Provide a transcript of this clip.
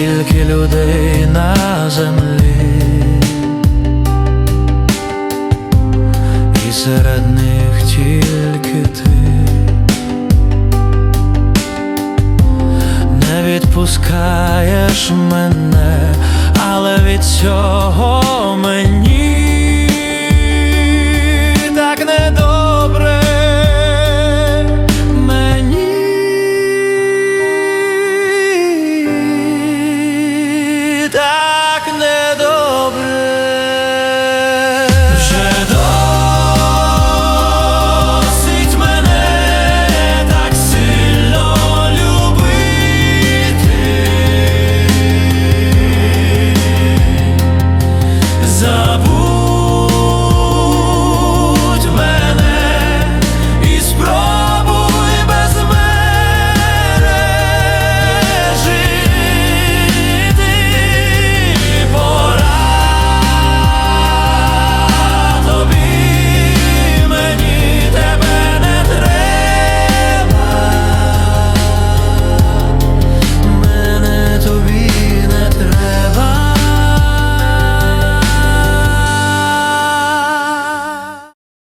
стільки людей на землі, і серед них тільки ти. Не відпускаєш мене, але від цього